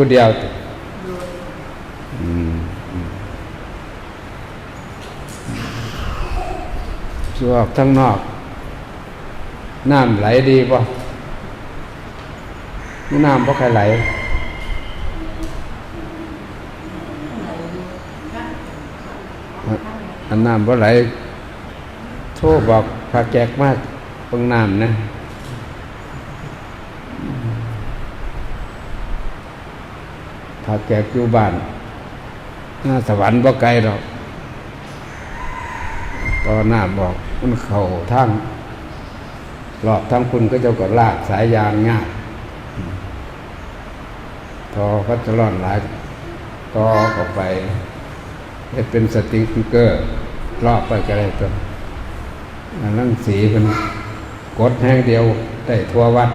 ผู้เดียวอืมอืมสวกทั้งนอก น้ำไหลดีป่ะน้ำบ่ใครไหลอันน้ำบ่ไหล โทรบอกพาแจกมากเพิ่งน้ำนะ พาแจกอยู่บ้านหน้าสวรรค์บ่ไกลหรอกตอนหน้าบอกมันเข่าทั้งรอบทั้งคุณก็จ้าก็ลากสายยางง่ายทอพัชรอนหลายต่อเข้าไปให้เป็นสติกเกอร์รอบไปก็ได้ตัวนนั่งสีเป็นกดแห้งเดียวได้ทั่ววัด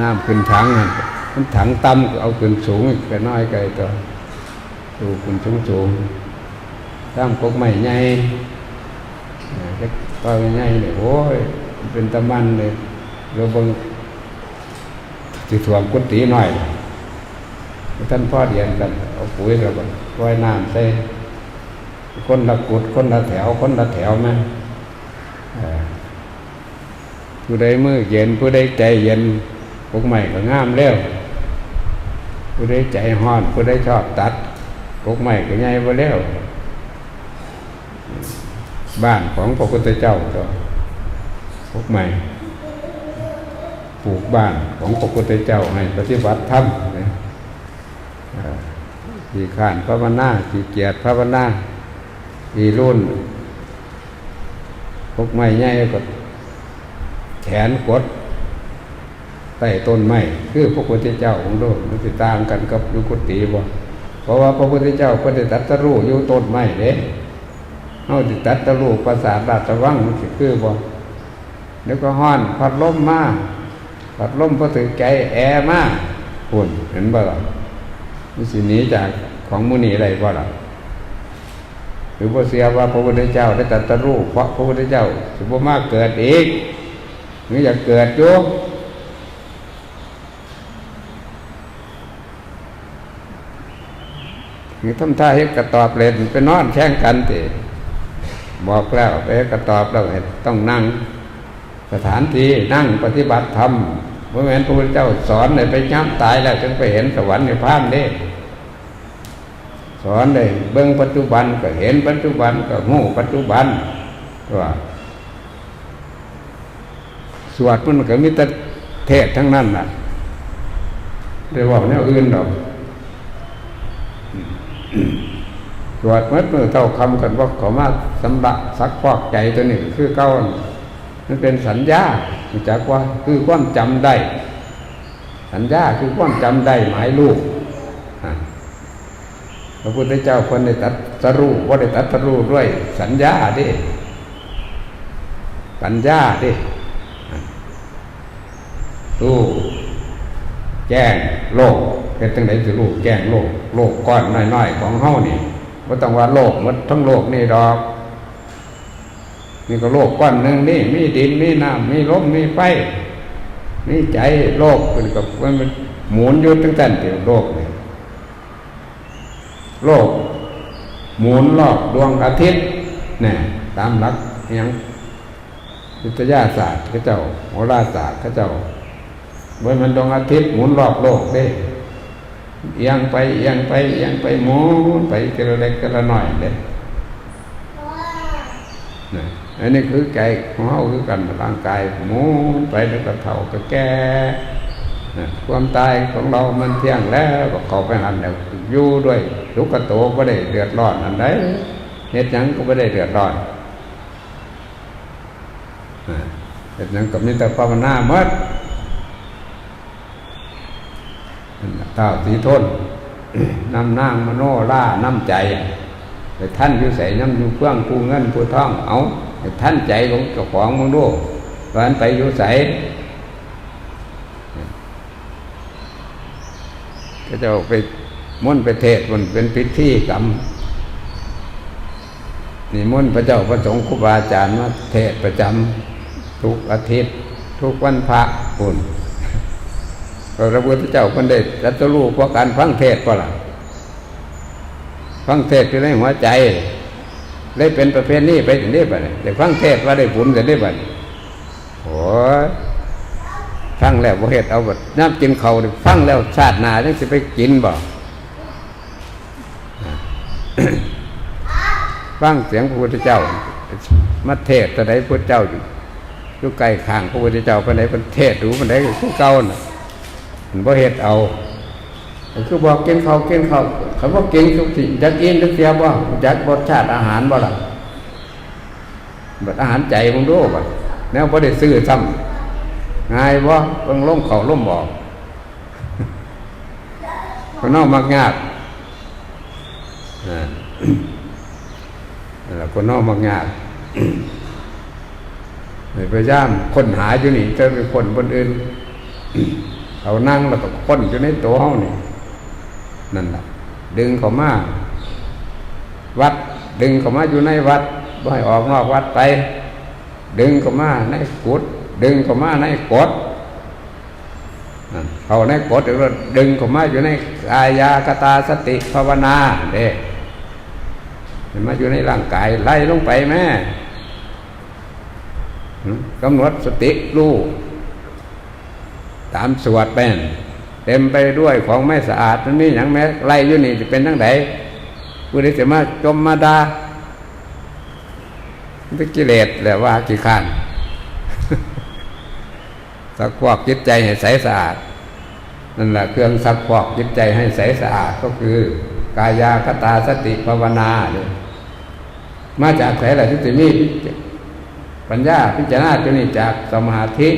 น้ำขึ้นถังนั่นมันถังต่ำก็เอาขึ้นสูงก็น้อยไกลตัวดูขึ้นสูงสูงตามกกใหม่ใหญ่เล็ต้อยใหญ่เนี่ยโอ้ยเป็นตะมันเลยเราบังสิถ่วงกุฏิหน่อยท่านพ่อเดียนกันเอาปุ๋ยเราบังปล่อยน้ำใส่คนละกุดคนละแถว คนละแถวไหมผู้ใดมือเย็นผู้ใดใจเย็น พวกใหม่ก็งามแล้วผู้ใดใจห้อนผู้ใดชอบตัดพวกใหม่ก็ใหญ่ไปแล้วบ้านของพระพุทธเจ้าก็พวกใหม่ปลูกบ้านของพระพุทธเจ้าให้ปฏิบัติธรรมขี่ขานพระวนาขี่เกียรติพระวนาขีรุ่นพวกใหม่ใหญ่ก็แขนกด ใต้ต้นไม้คือพระพุทธเจ้าของโลกมันติดตามกันกับยุกุติบ่เพราะว่าพระพุทธเจ้าพิ่นได้ตัดตรูอยู่ต้นไม้เด้เฮาสิตรัดตรูภาษาราชวังมันคือบ่เดี๋ยวก็ฮ้อนพัดลมมาพัดลมพอถึงใจแอร์มาพุ่นเห็นบ่ล่ะมันสิหนีจากของมุนีอะไรบ่ล่ะหรือบ่เสียว่าพระพุทธเจ้าได้ตรัสรู้เพราะพระพุทธเจ้าสิบ่มาเกิดอีกหรืออยากเกิดอยู่ นี่ทำท่าเฮ็ดกระตอบเล่นไปนอนแข่งกันติบอกแล้วไปกระตอบแล้วเห็นต้องนั่ง สถานที่นั่งปฏิบัติธรรมเพราะแม้นพระพุทธเจ้าสอนเลยไปย้ำตายแล้วจึงไปเห็นสวรรค์ในพาพนเด้สอนเลยเบื้องปัจจุบันก็เห็นปัจจุบันก็หูปัจจุบันว่าสวดมันก็มีแต่เทศทั้งนั้นน่ะเดี๋ยวว่าแนวอื่นดอก สวดมัดมือเท่าคำกันว่าขอมาสำลักซักฟอกใจตัวหนี้คือเก้ามันเป็นสัญญาจากว่าคือความจำได้ สัญญาคือความจำได้หมายลูกพระพุทธเจ้าคนได้ตัดสรู้ว่าได้ตัดสรู้ด้วย สัญญาดิปัญญาดิรู้ แจ้งโลกเป็นตั้งไหนจะรู้แจ้งโลก โลกก้อนน้อยๆของเฮานี่ว่าต้องว่าโลกมดทั้งโลกนี่ดอกนี่ก็โลกก้อนหนึ่งนี่มีดินมีน้ำมีลมมีไฟมีใจโลกเป็นกับมันหมุนอยู่ตั้งแต่เดียวโลกเนี่ยโลก หมุนรอบดวงอาทิตย์เนี่ยตามหลักย่างวิทยาศาสตร์เขาเจ้าโหราศาสตร์เขาเจ้า เมื่อมันดวงอาทิตย์หมุนรอบโลกได้เอียงไปเอียงไปเอียงไปหมุนไปกระเล็กกระหน่อยเด้นะอันนี้คือใจของเราคือกันร่างกายหมุนไปแล้วก็เท่าก็แก่นะความตายของเรามันเที่ยงแล้วก็เข้าไปหันแล้วอยู่ด้วยทุกขโตก็ได้เดือดร้อนอันใดเหตุหยังก็ไม่ได้เดือดร้อนนะเหตุหยังก็มีแต่ภาวนาหมด เท้าสีทนนำนางมโนล่าน้ำใจไปท่านอยู่ใส่น้ำอยู่เพื่องผู้เงินผู้ท่องเอาไปท่านใจของเจ้าของมึงดูตอนไปอยู่ใส่ก็จะไปมุ่นไปเทศมันเป็นพิธีกรรมนี่มุ่นพระเจ้าพระสงฆ์ครูบาอาจารย์มาเทศประจำทุกอาทิตย์ ทุกวันพระปุ่น พระพุทธเจ้าคนได้รัตรู้เพราะการฟังเทศก็ล่ะฟังเทศอยู่ในหัวใจเลยเป็นประเพณีไปถึงได้บัดนี้แต่ฟังเทศว่าได้ผลจะได้บัดนี้โอ้ยฟังแล้วบ่เฮ็ดเอาบัดน้ำกินเขาฟังแล้วชาติหน้าจังสิไปกินบ่ฟังเสียงพระพุทธเจ้ามาเทศแต่ไหนพระพุทธเจ้าอยู่อยู่ใกล้ข้างพระพุทธเจ้าปานไหนเป็นเทศรู้ปานไหนคือเก่าน่ะ มันบ่เฮ็ดเอาคือบอกกินข้าวกินข้าวคำว่ากินทุกสิ่งจักกินทุกเสียบ่จักรสชาติอาหารบ่ล่ะบัดอาหารใจมึงรู้บ่แนวบ่ได้ซื้อซ้ำง่ายบ่เบิ่งลงเขาล่มบอกคนนอกมักงากอ่านั่นแหละคนนอกมักงากพยายามคนหาอยู่นี่จอเป็นคนบนอื่น เขานั่งแล้วก็ค้นอยู่ในตัวเขานี่นั่นแหละดึงเขามาวัด ดึงเขามาอยู่ในวัดบ่ให้ออกนอกวัดไป ดึงเขามาในกุดดึงเขามาในกฎเขาในกฎหรือว่าดึงเขามาอยู่ในกายากตาสติภาวนาเด้มันมาอยู่ในร่างกายไล่ลงไปแม่หืมกำหนดสติรู้ ตามสวดแป้นเต็มไปด้วยของไม่สะอาดนั่นนี่อย่างแม้ไล่อยู่นี่จะเป็นทั้งไหนผู้ใดจะมาจมมาดาเป็นกิเลสแหละว่ากี่ขันสักพวกจิตใจให้ใสสะอาดนั่นแหละเครื่องสักพวกจิตใจให้ใสสะอาดก็คือกายาคตาสติภาวนาเนี่ยมาจากไหนล่ะที่จะมีปัญญาพิจารณาตัวนี้จากสมาธิ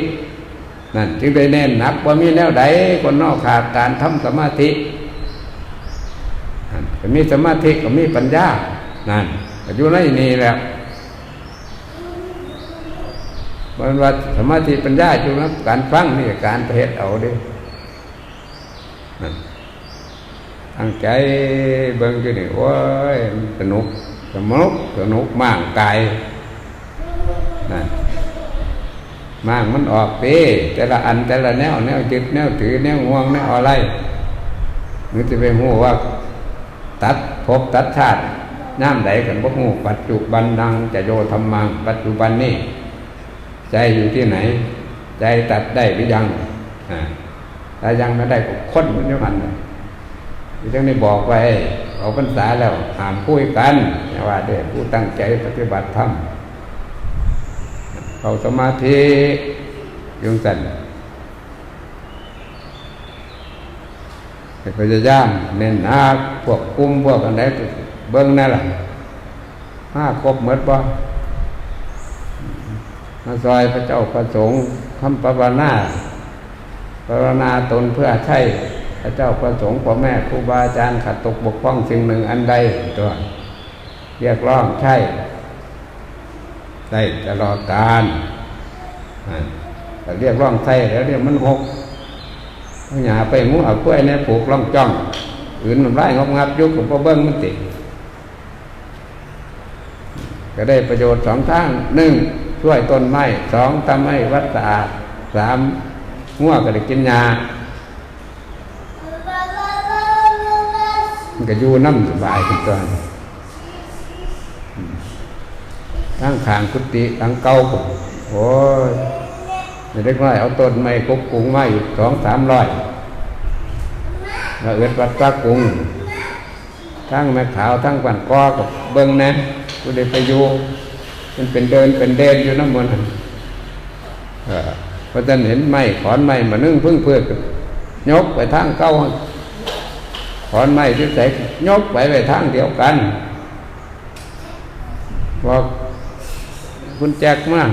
นั่นจึงได้แน่นหนักว่ามีแนวใดคนนอกขาดการทำสมาธิก็มีสมาธิก็มีปัญญานั่นก็อยู่ในนี้แล้วมันว่าสมาธิปัญญาอยู่นะการฟังนี่การประเหตุเอาเดินั่นตั้งใจเบิ่งอยู่นี่โอ้ยสนุกสนุกสนุกมากกายนั่น มากมันออกเต้แต่ละอันแต่ละแนวแนวจิตแนวถือแนวง่วงแนวอะไรมันจะไปหูว่า ตัดภพตัดชาติน้ำไหลกันพวกหูปัจจุบันดังจะโยธรรมังปัจจุบันนี้ใจอยู่ที่ไหน ใจตัดได้หรือยังถ้ายังไม่ได้ก็ค้นมันอยู่หันเลยจึงได้บอกไว้เอาพรรษาแล้วห้ามคุยกันว่าเด็กผู้ตั้งใจปฏิบัติธรรม เข้าสมาธิยุงสันพยายามเน้นหนาพวกกุ้มพวกอันใดเบิ้งนั่นแหละห้าครบหมดบ่มาซอยพระเจ้าประสงค์ทำปรารนาปรารนาตนเพื่อใช้พระเจ้าประสงค์พ่อแม่ครูบาอาจารย์ขัดตกบกพร่องสิ่งหนึ่งอันใดตัวเรียกร้องใช่ ได้ตลอดการเรียกร้องใช่แล้วเรียกมันหกอย่าไปงูเอากล้วยเนี่ยปลูกล่องจ้องอื่นมันไล่งบงับยุบกับพ่อเบิ้งมันติก็ได้ประโยชน์สองทางหนึ่งช่วยต้นไม้สองทำให้วัดสะอาดสามงัวก็ได้กินยามันก็อยู่น้ำสบายทุกตอน ทั้งขางกุฏิทั้งเก้าผมโอ้ยไม่ได้น้อยเอาต้นไม้กุกกุ้งไมาอยู่สองสามร้อยมาเอื้อดวัดปลากุ้งทั้งแม่ขาวทั้งปั่นก้อกับเบิ้งนะกูได้ไปอยู่มันเป็นเดินเป็นเดินอยู่น้ำมันเพราะฉะเห็นไม้ขอนไม้มานึ่งพึ่งเพื่อยกไปทางเก้าขอนไม้ที่ใส่ยกไปไปทางเดียวกันบอก คุณแจกมาก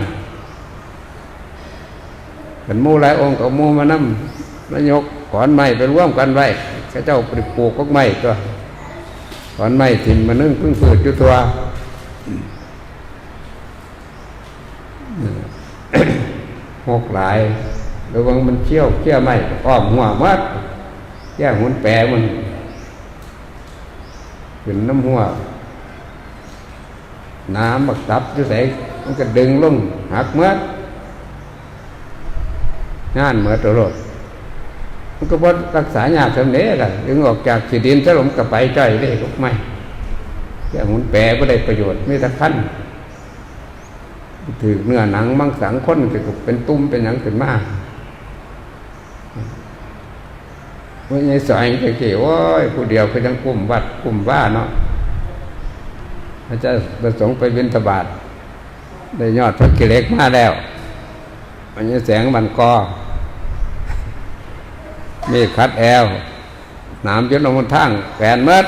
เป็นมูหลายองค์กับมูมานั่มมายกขอนไม้ไปร่วมกันไว้ข้าเจ้าปปลูกก็ไม้ตัวขอนไม้ถิ่นมานึ่งพึ่งฝืดอยู่ตัวหกหลายระวังมันเชี่ยวเชี่ยวไม้อ้อมหัวมัดแย่หุ่นแปรมันขึ้นน้ำหัว น้ำบักตับจะใส่ มันก็ดึงลงหักเมื่องานเมื่อตัวรถมันก็บ่รักษายากสำเนี้ล่ะถึงออกจากขีดินถล่มกับไปใจได้ลูกไม่แต่หมุนแปรก็ได้ประโยชน์ไม่ตะขั้นถือเนื้อหนังมังสังคนก็เป็นตุ้มเป็นหยังขึ้นมาวันนี้สอยเกี่ยวโอ้ยผู้เดียวคือทั้งกลุ่มวัดกลุ่มว่าเนาะพระเจ้าประสงค์ไปบิณฑบาต ได้ยอดพระกิเลสมาแล้ววันนี้แสงมันกอมีคัดแอลหนามยนลงบนทางแปนเมด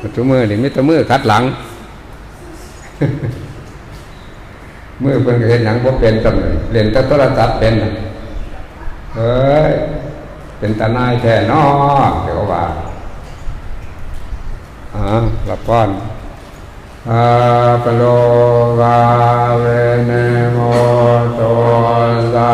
ปัจจุมือนี่มิตรมือคัดหลังมือเพิ่นเห็นหนังบ่เป็นตำเลยเล่นต่โทรศัพท์เป็นเฮ้ยเป็นตาหนายแท้นอเดี๋ยวว่าอ่าละป้อน อาปโลกาเวเนโมโตสา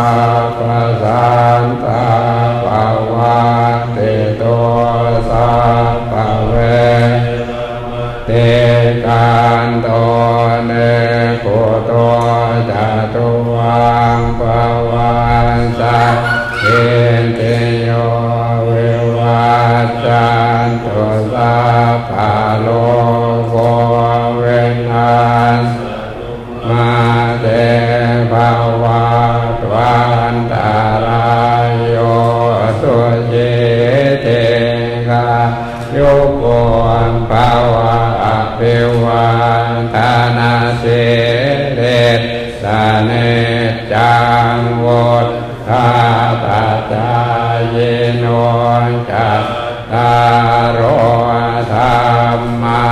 จัตตารโอธรรมา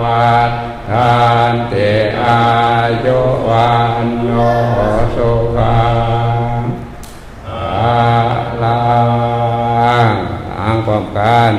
วัฏทานเตอายุวันโนสุขังอาลังอ้างความกัน